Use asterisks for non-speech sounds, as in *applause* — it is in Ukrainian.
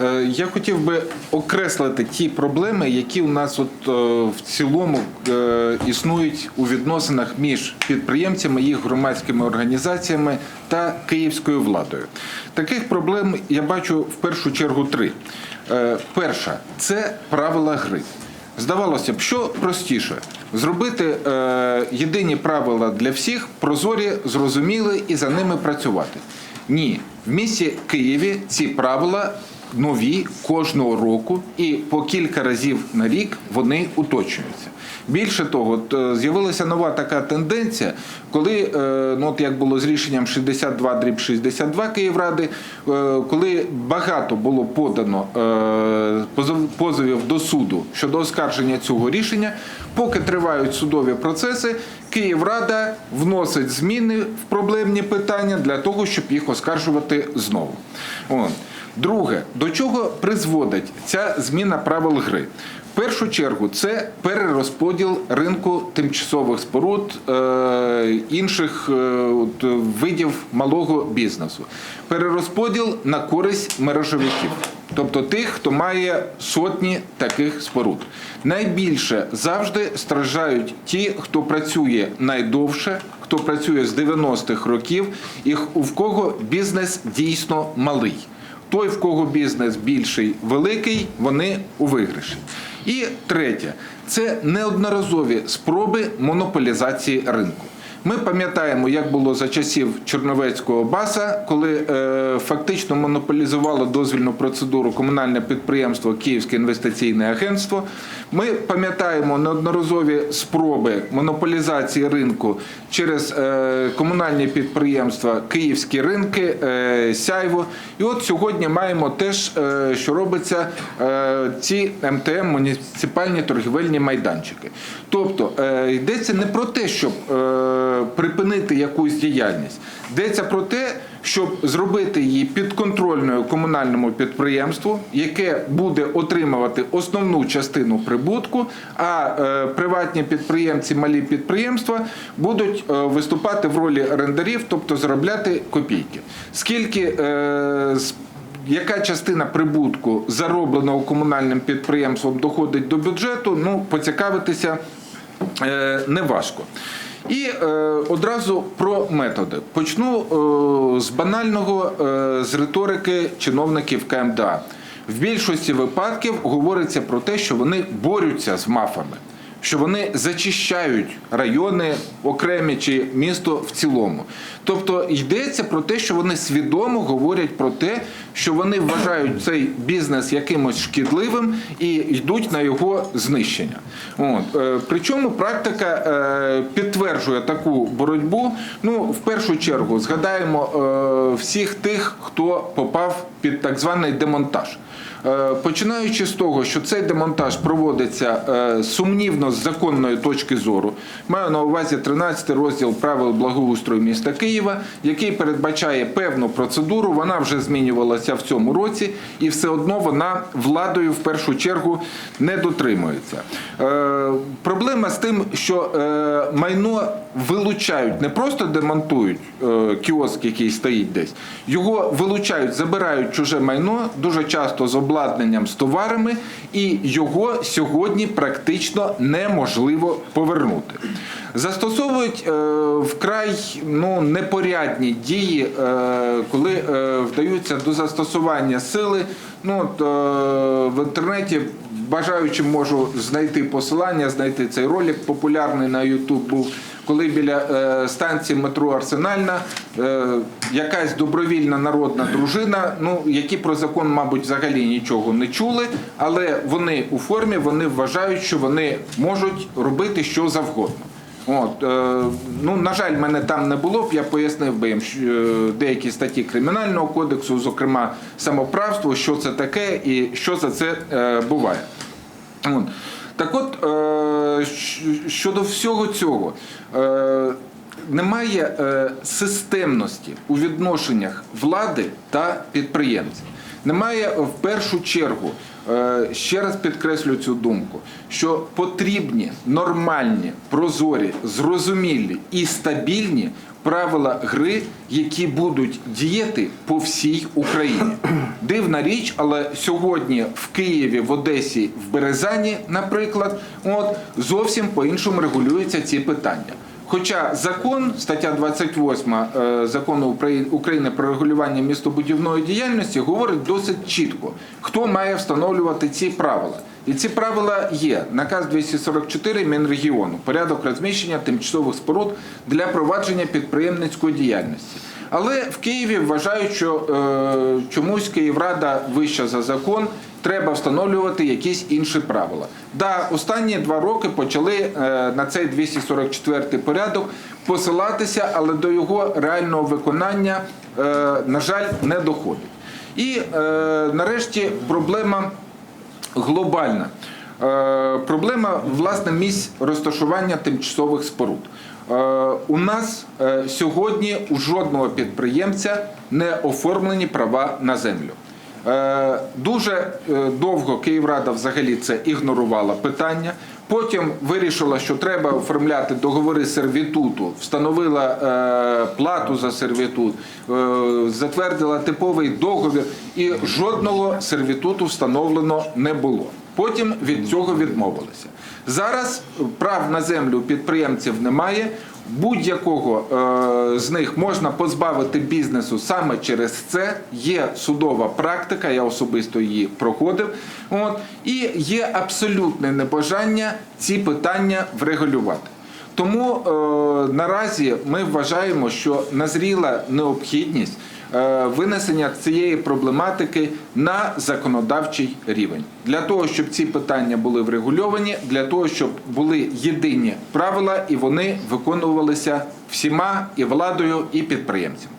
Е, Я хотів би окреслити ті проблеми, які у нас от е, в цілому е, існують у відносинах між підприємцями, їх громадськими організаціями та київською владою. Таких проблем я бачу в першу чергу три. Перша це правила гри. Здавалося б, що простіше зробити е, єдині правила для всіх, прозорі, зрозумілі і за ними працювати. Ні, в місті Києві ці правила нові кожного року, і по кілька разів на рік вони уточнюються. Більше того, з'явилася нова така тенденція, коли е, ну от як було з рішенням 62 дріб 62 Київради, е, коли багато було подано е, позовів до суду щодо оскарження цього рішення, поки тривають судові процеси, Київрада вносить зміни в проблемні питання для того, щоб їх оскаржувати знову. От. Друге, до чого призводить ця зміна правил гри? В першу чергу це перерозподіл ринку тимчасових споруд е, інших е, видів малого бізнесу. Перерозподіл на користь мережовиків, тобто тих, хто має сотні таких споруд. Найбільше завжди страждають ті, хто працює найдовше, хто працює з 90-х років, і в кого бізнес дійсно малий. Той, в кого бізнес більший, великий, вони у виграші. І третє це неодноразові спроби монополізації ринку. Ми пам'ятаємо, як було за часів Чорновецького баса, коли е, фактично монополізувало дозвільну процедуру комунальне підприємство Київське інвестиційне агентство. Ми пам'ятаємо неодноразові спроби монополізації ринку через е, комунальні підприємства Київські ринки, е, Сяйво. І от сьогодні маємо теж, що робиться ці МТМ муніципальні торгівельні майданчики. Тобто йдеться не про те, щоб припинити якусь діяльність, йдеться про те, щоб зробити її підконтрольною комунальному підприємству, яке буде отримувати основну частину прибутку, а е, приватні підприємці, малі підприємства будуть е, виступати в ролі орендарів, тобто заробляти копійки. Скільки е, яка частина прибутку заробленого комунальним підприємством доходить до бюджету, ну поцікавитися неважко. І е, одразу про методи. Почну е, з банального, е, з риторики чиновників КМДА. В більшості випадків говориться про те, що вони борються з мафами що вони зачищають райони окремі чи місто в цілому. Тобто йдеться про те, що вони свідомо говорять про те, що вони вважають цей бізнес якимось шкідливим і йдуть на його знищення. От. Е, Причому практика е, підтверджує таку боротьбу. Ну, в першу чергу, згадаємо е, всіх тих, хто попав під так званий демонтаж. Починаючи з того, що цей демонтаж проводиться сумнівно з законної точки зору, маю на увазі 13 розділ правил благоустрою міста Києва, який передбачає певну процедуру. Вона вже змінювалася в цьому році, і все одно вона владою в першу чергу не дотримується. Е, Проблема з тим, що е, майно вилучають, не просто демонтують е, кіоск, який стоїть десь, його вилучають, забирають чуже майно дуже часто з обладнанням, з товарами, і його сьогодні практично неможливо повернути. Застосовують е, вкрай ну, непорядні дії, е, коли е, вдаються до застосування сили. Ну, е, в інтернеті бажаючим можу знайти посилання, знайти цей ролик популярний на YouTube був. Коли біля станції метро Арсенальна якась добровільна народна дружина, ну які про закон, мабуть, взагалі нічого не чули, але вони у формі вони вважають, що вони можуть робити що завгодно. От, е, ну, на жаль, мене там не було б, я пояснив би їм е, деякі статті Кримінального кодексу, зокрема самоправство, що це таке і що за це е, буває. От. Так от, щодо всього цього, немає системності у відношеннях влади та підприємців. Немає в першу чергу, е, ще раз підкреслю цю думку, що потрібні нормальні, прозорі, зрозумілі і стабільні правила гри, які будуть діяти по всій Україні. *clears throat* Дивна річ, але сьогодні в Києві, в Одесі, в Березані, наприклад, от зовсім по-іншому регулюються ці питання. Хоча закон, стаття 28 е, закону України про регулювання містобудівної діяльності говорить досить чітко, хто має встановлювати ці правила. І ці правила є наказ 244 Мінрегіону, порядок розміщення тимчасових споруд для провадження підприємницької діяльності. Але в Києві вважають, що е, чомусь Київрада вища за закон, треба встановлювати якісь інші правила. Да, останні два роки почали е, на цей 244 порядок посилатися, але до його реального виконання, е, на жаль, не доходить. І е, нарешті проблема глобальна. Проблема власне місць розташування тимчасових споруд. У нас сьогодні у жодного підприємця не оформлені права на землю. Е, Дуже е, довго Київрада взагалі це ігнорувала питання. Потім вирішила, що треба оформляти договори сервітуту, встановила е, плату за сервітут, затвердила типовий договір, і жодного сервітуту встановлено не було. Потім від цього відмовилися. Зараз прав на землю підприємців немає. Будь-якого е, з них можна позбавити бізнесу саме через це. Є судова практика, я особисто її проходив. От, і є абсолютне небажання ці питання врегулювати. Тому е, наразі ми вважаємо, що назріла необхідність винесення цієї проблематики на законодавчий рівень для того, щоб ці питання були врегульовані, для того, щоб були єдині правила і вони виконувалися всіма і владою, і підприємцями.